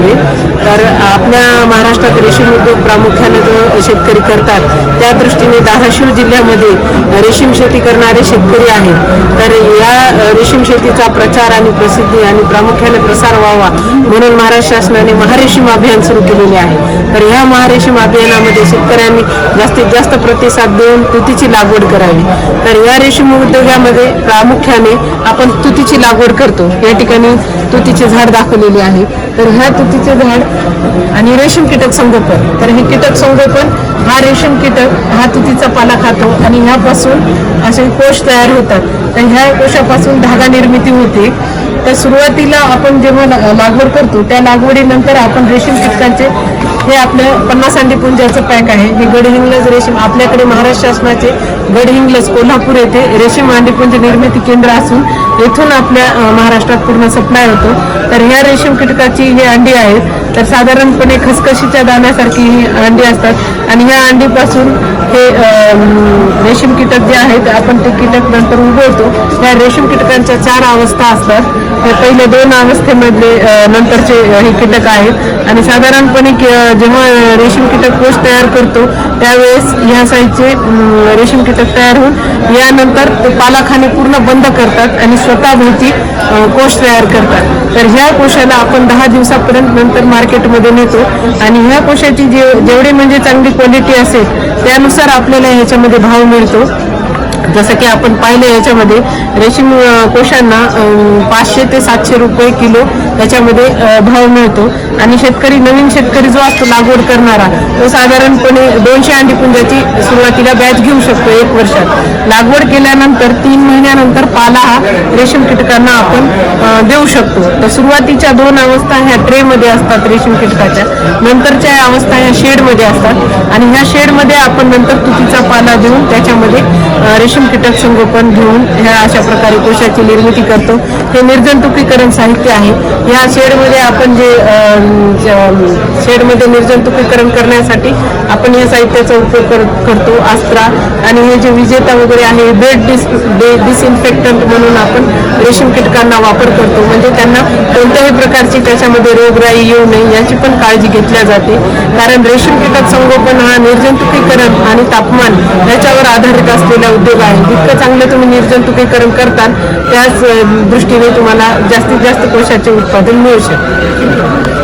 कोल्हापुरे तर आपल्या महाराष्ट्रात रेशीम उद्योग प्रामुख्याने जो शेतकरी करतात त्या दृष्टीने धाराशिव जिल्ह्यामध्ये रेशीम शेती करणारे शेतकरी आहेत. तर या रेशीम शेतीचा प्रचार आणि प्रसिद्धी आणि प्रामुख्याने प्रसार व्हावा म्हणून महाराष्ट्र शासनाने महारेशीम अभियान सुरू केलेले आहे. तर ह्या महारेशीम अभियानामध्ये शेतकऱ्यांनी जास्तीत जास्त प्रतिसाद देऊन तुतीची लागवड करावी. तर या रेशीम उद्योगामध्ये प्रामुख्याने आपण तुतीची लागवड करतो. या ठिकाणी तुतीचे झाड दाखवलेले आहे. तर ह्या तुतीचे झाड आणि रेशीम कीटक संगोपन. तर हे कीटक संगोपन हा रेशीम कीटक हा तुतीचा पाला खातो आणि ह्यापासून असे कोश तयार होतात. तर ह्या कोशापासून धागा निर्मिती होते. तर सुरुवातीला आपण जेव्हा लागवड करतो त्या लागवडीनंतर आपण रेशीम कीटकांचे हे आपलं पन्नास अंडी पुंजाचं पॅक आहे. हे गडहिंग्लज रेशीम आपल्याकडे महाराष्ट्र शासनाचे गडहिंग्लज कोल्हापूर येथे रेशीम अंडीपुंज निर्मिती केंद्र असून येथून आपल्या महाराष्ट्रात पूर्ण सप्लाय होतो. तर ह्या रेशीम कीटकाची ही अंडी आहेत तर साधारणपणे खसखशीच्या दाण्यासारखी ही अंडी असतात. आणि ह्या अंडीपासून हे रेशीम कीटक जे आहेत आपण ते कीटक नंतर उगवतो. ह्या रेशीम कीटकांच्या चार अवस्था असतात. ते पहिले दोन अवस्थेमधले नंतरचे हे कीटक आहेत. आणि साधारणपणे जेव्हा रेशीम कीटक कोश तयार करतो त्यावेळेस ह्या साईजचे रेशीम कीटक तयार होऊन यानंतर ते पालाखाने पूर्ण बंद करतात आणि स्वतःभोवती कोश कोष तयार करतात. तर ह्या कोशाला आपण दहा दिवसापर्यंत नंतर मार्केटमध्ये नेतो. आणि ह्या कोशाची जे जेवढी म्हणजे चांगली क्वालिटी असेल त्यानुसार आपल्याला ह्याच्यामध्ये भाव मिळतो. जसं की आपण पाहिलं याच्यामध्ये रेशीम कोशांना पाचशे ते सातशे रुपये किलो त्याच्यामध्ये भाव मिळतो. आणि शेतकरी नवीन शेतकरी जो असतो लागवड करणारा तो साधारणपणे दोनशे अंडी पुंजाची सुरुवातीला बॅच घेऊ शकतो एक वर्षात. लागवड केल्यानंतर तीन महिने पाला हा रेशीम कीटकांना आपण देऊ शकतो. तर सुरुवातीच्या दोन अवस्था ह्या ट्रेमध्ये असतात रेशीम कीटकाच्या. नंतरच्या अवस्था ह्या शेडमध्ये असतात. आणि ह्या शेडमध्ये आपण नंतर तुतीचा पाला देऊन त्याच्यामध्ये रेशीम कीटक संगोपन घेऊन ह्या अशा प्रकारे कोशाची निर्मिती करतो. हे निर्जंतुकीकरण साहित्य आहे. या शेडमध्ये आपण जे शेडमध्ये निर्जंतुकीकरण करण्यासाठी आपण या साहित्याचा उपयोग कर- करतो. अस्त्रा आणि हे जे विजेता वगैरे आहे बेड डिस डे डिसइन्फेक्टंट म्हणून आपण रेशीम कीटकांना वापर करतो. म्हणजे त्यांना कोणत्याही प्रकारची त्याच्यामध्ये रोगराई येऊ नये याची पण काळजी घेतल्या जाते. कारण रेशीम कीटक संगोपन हा निर्जंतुकीकरण आणि तापमान याच्यावर आधारित असलेला उद्योग आहे. जितकं चांगलं तुम्ही निर्जंतुकीकरण करताल त्याच दृष्टीने तुम्हाला जास्तीत जास्त कोशाचे उत्पादन मिळू शकते